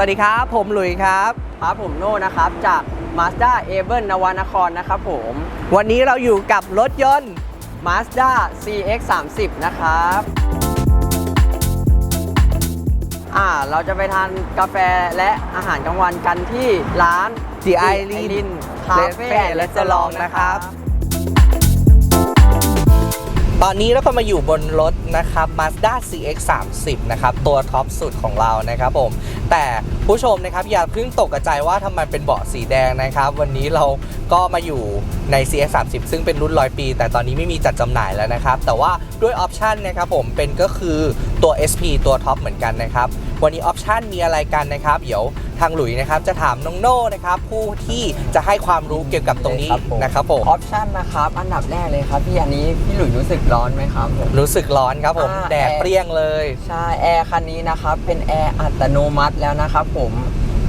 วัสดีครับ ผมหลุยส์ครับครับผมโน่นะครับ จาก Mazda a v e n นวนครนะครับผม วันนี้เราอยู่กับรถยนต์ Mazda CX 3 0นะครับอ่าเราจะไปทานกาแฟและอาหารกลางวันกันที่ร้าน The The Island Island Cafe Cafe and and Restaurant Restaurant นะครับนะครับ ตอนนี้เราก็มาอยู่บนรถนะครับ Mazda CX 3 0นะครับ ตัวท็อปสุดของเรานะครับผม แต่ผู้ชมนะครับอย่าเพิ่งตกกระจว่าทำไมเป็นเบาะสีแดงนะครับ วันนี้เราก็มาอยู่ใน CX 3 0ซึ่งเป็นรุ่นร้อยปี แต่ตอนนี้ไม่มีจัดจำหน่ายแล้วนะครับ แต่ว่าด้วยออปชันนะครับผมเป็นก็คือตัว SP ตัวท็อปเหมือนกันนะครับ วันนี้ออปชันมีอะไรกันนะครับ เดี๋ยว ทางหลุยนะครับจะถามน้องโน่นะครับผู้ที่จะให้ความรู้เกี่ยวกับตรงนี้นะครับผมออปชั่นนะครับ อันดับแรกเลยครับพี่อันนี้พี่หลุยรู้สึกร้อนไหมครับผมรู้สึกร้อนครับผมอ่าแดดแอร์เปรี้ยงเลยใช่แอร์คันนี้นะครับเป็นแอร์อัตโนมัติแล้วนะครับผม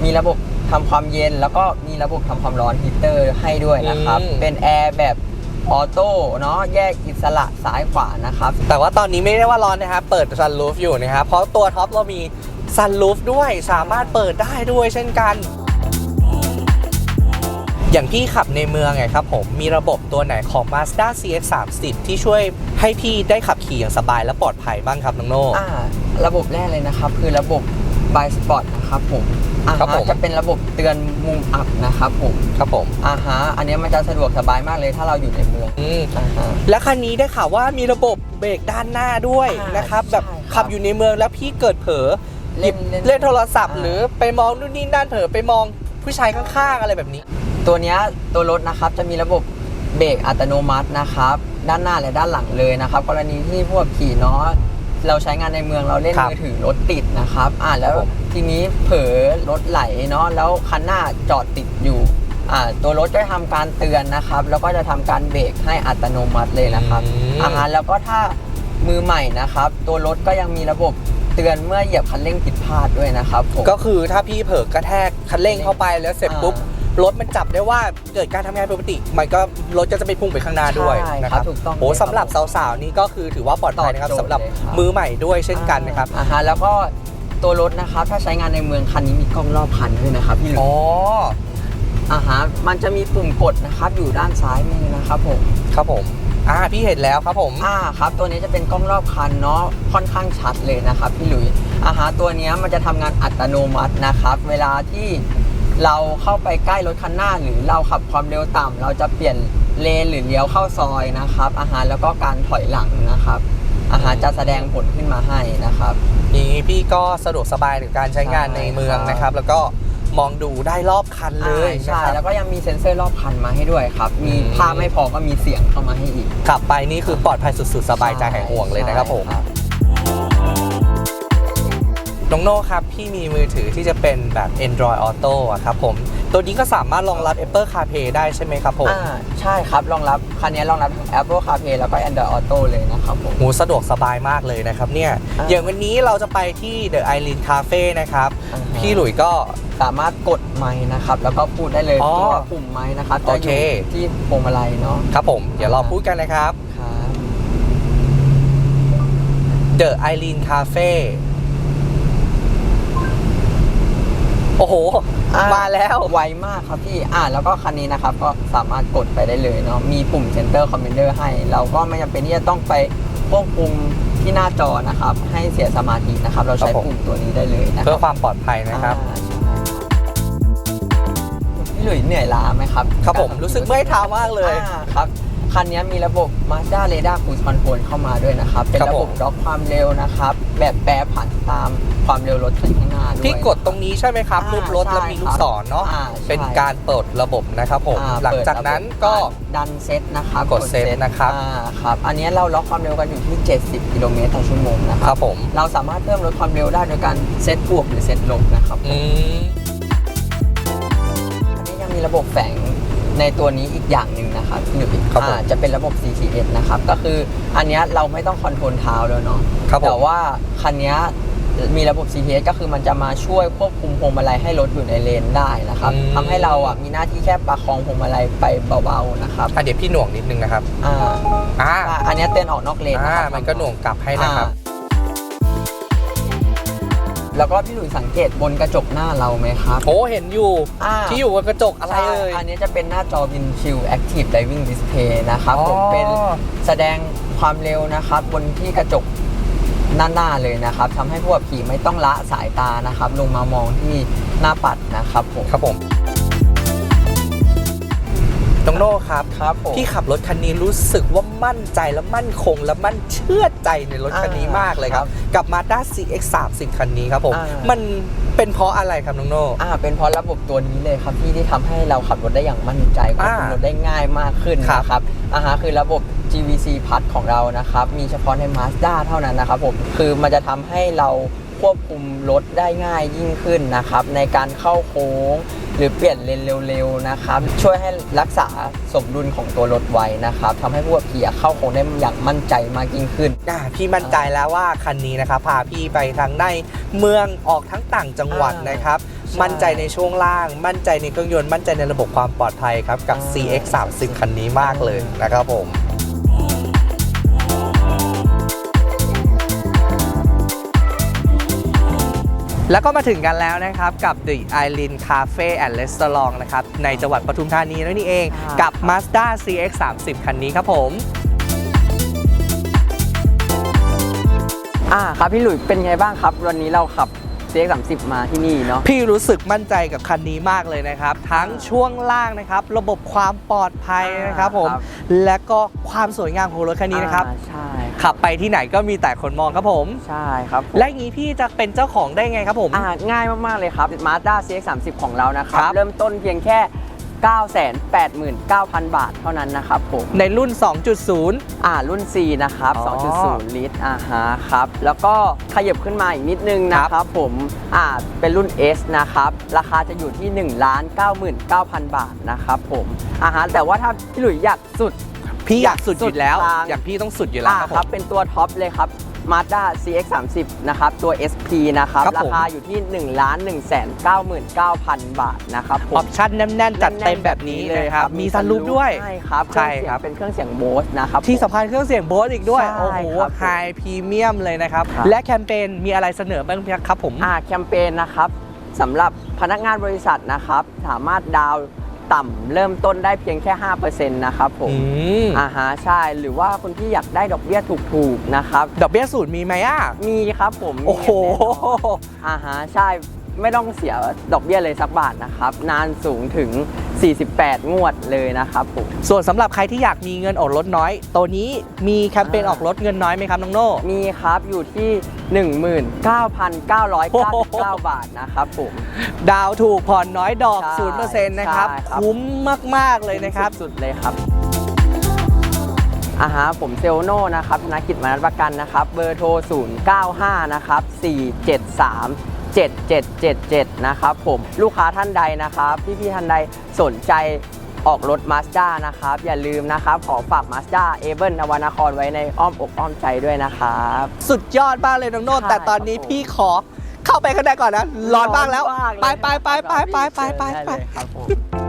มีระบบทำความเย็นแล้วก็มีระบบทำความร้อนฮีเตอร์ให้ด้วยนะครับอืมเป็นแอร์แบบออโต้เนาะแยกอิสระซ้ายขวานะครับ แต่ว่าตอนนี้ไม่ได้ว่าร้อนนะครับ เปิดซันรูฟอยู่นะครับ เพราะตัวท็อปเรามี ซันรูฟด้วยสามารถเปิดได้ด้วยเช่นกัน อย่างพี่ขับในเมืองไงครับผม มีระบบตัวไหนของ Mazda CX 3 0 ที่ช่วยให้พี่ได้ขับขี่อย่างสบายและปลอดภัยบ้างครับน้องโน่อ่าระบบแรกเลยนะครับ คือระบบ by spot นะครับผมอ่าครับผม จะเป็นระบบเตือนมุมอับนะครับผมครับผม อ่าฮะอันนี้มันจะสะดวกสบายมากเลยถ้าเราอยู่ในเมืองอืม อ่าฮะ และคันนี้ได้ข่าวว่ามีระบบเบรกด้านหน้าด้วยอ่านนะครับใช่แบบครับ ขับอยู่ในเมืองแล้วพี่เกิดเผลอ หยิบเล่นเล่นเล่นโทรศัพท์ อ่า หรือไปมองนู่นนี่นั่นเผลอไปมองผู้ชายข้างๆอะไรแบบนี้ ตัวเนี้ยตัวรถนะครับจะมีระบบเบรกอัตโนมัตินะครับ ด้านหน้าและด้านหลังเลยนะครับ กรณีที่พวกขี่เนาะเราใช้งานในเมืองเราเล่นครับมือถือรถติดนะครับ อ่าแล้วครับผม ทีนี้เผลอรถไหลเนาะแล้วคันหน้าจอดติดอยู่อ่าตัวรถก็จะทำการเตือนนะครับ แล้วก็จะทำการเบรกให้อัตโนมัติเลยนะครับ อืมอ่าแล้วก็ถ้ามือใหม่นะครับ ตัวรถก็ยังมีระบบ เตือนเมื่อเหยียบคันเร่งผิดพลาดด้วยนะครับผมก็คือถ้าพี่เผลอกระแทกคันเร่งเข้าไปแล้วเสร็จอ่าปุ๊บรถมันจับได้ว่าเกิดการทำงานปกติ มันก็รถก็จะไปพุ่งไปข้างหน้าด้วยใช่นะคครัรับบถูกต้องโอ้เลยครับสำหรับสาวๆนี่ก็คือถือว่าปลอดภัยนะครับตอบโจทย์สำหรับเลยครับมือใหม่ด้วยเช่นกันนะครับอ่าฮะแล้วก็ตัวรถนะครับถ้าใช้งานในเมืองคันนี้มีกล้องรอบคันด้วยนะครับพี่หลุยอ๋ออ่าฮะมันจะมีปุ่มกดนะครับอยู่ด้านซ้ายมือนะครับผมครับผม อ่าพี่เห็นแล้วครับผมอ่าครับ ตัวนี้จะเป็นกล้องรอบคันเนาะค่อนข้างชัดเลยนะครับพี่หลุยอ่าฮะตัวเนี้ยมันจะทำงานอัตโนมัตินะครับ เวลาที่เราเข้าไปใกล้รถคันหน้าหรือเราขับความเร็วต่ำเราจะเปลี่ยนเลนหรือเลี้ยวเข้าซอยนะครับ อาหารแล้วก็การถอยหลังนะครับ อาหารจะแสดงผลขึ้นมาให้นะครับนี่พี่ก็สะดวกสบายในการใช้งานใช่ในเมืองครับนะครับ แล้วก็ มองดูได้รอบคันเลยอ่าใช่นะคแล้รับวก็ยังมีเซ็นเซอร์รอบคันมาให้ด้วยครับ มีอืมภาพไม่พอก็มีเสียงเข้ามาให้อีกขับไปนี่คือปลอดภัยสุดๆ สบายใจหายห่วงเลยนะครับผมใช่น้องโน่ครับ พี่มีมือถือที่จะเป็นแบบ Android Auto อะครับผม ตัวนี้ก็สามารถรองรับ Apple CarPlay ได้ใช่ไหมครับผมอ่าใช่ครับรองรับคันนี้รองรับ Apple CarPlay แล้วก็ Android Auto เลยนะครับผมหมูสะดวกสบายมากเลยนะครับเนี่ยอ่า อย่างวันนี้เราจะไปที่ The Island Cafe นะครับอ่าฮะพี่หลุยส์ก็ สามารถกดไม้นะครับแล้วก็พูดได้เลยอ๋อตัวปุ่มไม้นะครับจะโออเค ยู่ที่พวงมาลัยเนาะครับผม เดี๋ยวเราพูดกันนะครับ ครับ The Island Cafe โอ้โห อ่มาแล้วไวมากครับพี่ อ่าแล้วก็คันนี้นะครับ ก็สามารถกดไปได้เลยเนาะ มีปุ่ม Center Commander ให้ เราก็ไม่จำเป็นที่จะต้องไปควบคุมที่หน้าจอนะครับ ให้เสียสมาธินะครับ เราใช้ครับผม ปุ่มตัวนี้ได้เลยนะคเพื่รัอบความปลอดภัยนะครับ อ่าใช่พี่หลุยเหนื่อยล้าไหมครับครับผมรู้สึกเมื่อยเท้ามากเลย อ่าครับ คันนี้มีระบบ Mazda Radar Cruise Control เข้ามาด้วยนะครับ เป็นครับระผบบมล็อกความเร็วนะครับ แบบแปรผันตามความเร็วรถคันข้างหน้าด้วยพี่กดตรงนี้ใช่ไหมครับอ่ารูปรถใช่แล้วมีลูกศรเนาะอ่าใช่เป็นการเปิดระบบนะครับผมอ่าหลังจากนั้นก็เปิดระบบดันเซตนะครับกดเซตนะครับอ่าครับอันนี้เราล็อกความเร็วกันอยู่ที่ 70 กิโลเมตรต่อชั่วโมงนะคครัรับผมเราสามารถเพิ่มลดความเร็วได้โดยการเซตบวกหรือเซตลบนะครับอืมอันนี้ยังมีระบบแฝง ในตัวนี้อีกอย่างหนึ่งนะครับที่อยู่ครับผมอ่าจะเป็นระบบ CCS นะครับ ก็คืออันเนี้ยเราไม่ต้องคอนโทรลเท้าแล้วเนาะครับผม แต่ว่าคันเนี้ยมีระบบ CCS ก็คือมันจะมาช่วยควบคุมพวงมาลัยให้รถอยู่ในเลนได้นะครับอืม ทำให้เราอะมีหน้าที่แค่ประคองพวงมาลัยไปเบาๆนะครับอะเดี๋ยวพี่หน่วงนิดนึงนะครับอ่าอ่าอ่าอันเนี้ยเตือนออกนอกเลนอ่านะครับ มันก็หน่วงกลับให้นะครับ อ่ แล้วก็พี่หลุยสังเกตบนกระจกหน้าเราไหมครับ โอ้เห็นอยู่ อ่า ที่อยู่บนกระจกอะไรใช่เอ่ยอันนี้จะเป็นหน้าจอ Windshield Active Driving Display นะครับผมอ๋อเป็นแสดงความเร็วนะครับ บนที่กระจกหน้าหน้าเลยนะครับทำให้ผู้ขับขี่ไม่ต้องละสายตานะครับ ลงมามองที่หน้าปัดนะครับผม ครับผม น้องโน่ครับครับผมพี่ขับรถคันนี้รู้สึกว่ามั่นใจและมั่นคง และมั่นเชื่อใจในรถคันนี้มากเลยครับ กับ Mazda CX 3 0 คันนี้ครับผมอ่ามัมันเป็นเพราะอะไรครับน้องโน่อ่าเป็นเพราะระบบตัวนี้เลยครับที่ที่ทำให้เราขับรถได้อย่างมั่นใจควบคุมอ่ารถได้ง่ายมากขึ้นครับนะครับอ่าฮะคือระบบ GVC Plus ของเรานะครับ มีเฉพาะใน Mazda เท่านั้นนะครับผมคือมันจะทำให้เราควบคุมรถได้ง่ายยิ่งขึ้นนะครับ ในการเข้าโค้ง หรือเปลี่ยนเลนเร็วๆนะครับช่วยให้รักษาสมดุลของตัวรถไว้นะครับทำให้ผู้ขับขี่เข้าโค้งได้อย่างมั่นใจมากยิ่งขึ้น อ่าพี่มั่นใจแล้วว่าคันนี้นะครับพาพี่ไปทั้งในเมืองออกทั้งต่างจังหวัดอ่านนะครับใช่มั่นใจในช่วงล่าง มั่นใจในเครื่องยนต์มั่นใจในระบบความปลอดภัยครับ กับ อ่า CX 3 0คันนี้มากเลยนะครับผม แล้วก็มาถึงกันแล้วนะครับ กับ The Island Cafe and Restaurant นะครับ ในจังหวัดปทุมธานีนั่นนี่เองครับกับ Mazda CX 3 0คันนี้ครับผมอ่าครับพี่หลุยเป็นไงบ้างครับ วันนี้เราขับ CX30 มาที่นี่เนาะ พี่รู้สึกมั่นใจกับคันนี้มากเลยนะครับ ทั้งช่วงล่างนะครับ ระบบความปลอดภัยนะครับผม ครับ และก็ความสวยงามของรถคันนี้นะครับ อ่าใช่ขับไปที่ไหนก็มีแต่คนมองครับผม ใช่ครับผม และอย่างนี้พี่จะเป็นเจ้าของได้ไงครับผม อ่าง่ายมาก ๆ เลยครับ Mazda CX30 ของเรานะครับ ครับ เริ่มต้นเพียงแค่ 989,000 บาทเท่านั้นนะครับผมในรุ่น 2.0 อ่ารุ่น C นะครับ อ๋อ2.0 ลิตรอ่าฮะครับ แล้วก็ขยับขึ้นมาอีกนิดนึงนะครับผมอ่าเป็นรุ่น S นะครับ ราคาจะอยู่ที่ 1 99,000 บาทนะครับผมอ่าฮะแต่ว่าถ้าพี่หลุยอยากสุด พี่อยากสุดอยู่แล้วสุดทาง อย่างพี่ต้องสุดอยู่แล้วอ่าครับคผรับมเป็นตัวท็อปเลยครับ Mazda CX30 นะครับ ตัว SP นะครับ ครับราผม คาอยู่ที่ 1 1 9 9บาทนะครับผออม ปชั่นแน่นๆ จัดเต็มแบบนี้เลยครับ มีซันรูปด้วย ใช่ครับใช่ครับ เคองเสียงเป็นเครื่องเสียงโบสนะครับ ที่สำคัญเครื่องเสียงโบสอีกด้วย ใช่โอ้โหครับไฮพรีเมียมเลยนะครับ ครับ และแคมเปญมีอะไรเสนอบ้างครับผม อ่าแคมเปญนะครับสำหรับพนักงานบริษัทนะครับ สามารถดาวน์ ต่ำเริ่มต้นได้เพียงแค่ 5%นะครับผมอืมอ่าฮะใช่หรือว่าคนที่อยากได้ดอกเบี้ยถูกๆนะครับ ดอกเบี้ยศูนย์มีไหมอะ มีครับผมมีโอ้โห แน่นอนอ่าฮะใช่ ไม่ต้องเสียดอกเบี้ยเลยสักบาทนะครับ นานสูงถึง 48 งวดเลยนะครับผม ส่วนสำหรับใครที่อยากมีเงินออกรถน้อย ตัวนี้มีแคมเปญอ่าออกรถเงินน้อยไหมครับน้องโน่มีครับอยู่ที่ 19,999 บาทนะครับผม ดาวถูกผ่อนน้อยดอก ใช่0%นะครับ ใช่ครับ คุ้มมาก ๆ เลยนะครับ สุดๆเลยครับอ่าฮะผมเซลโน่นะครับธนกิจมานัดประกันนะครับ เบอร์โทร 095 นะครับ 473 7777 นะครับผมลูกค้าท่านใดนะครับ พี่ๆท่านใดสนใจออกรถ Mazda นะครับ อย่าลืมนะครับ ขอฝาก Mazda a b l e นวนครไว้ในอ้อมอกอ้อมใจด้วยนะครับ สุดยอดมากเลยน้องโน่ใช่แต่ตอนนี้ครับผมพี่ขอเข้าไปข้างในก่อนนะ ร้อนบ้างแล้วร้อนมากเลยไปไปไปไปไปไปไปได้ไปเลยครับผม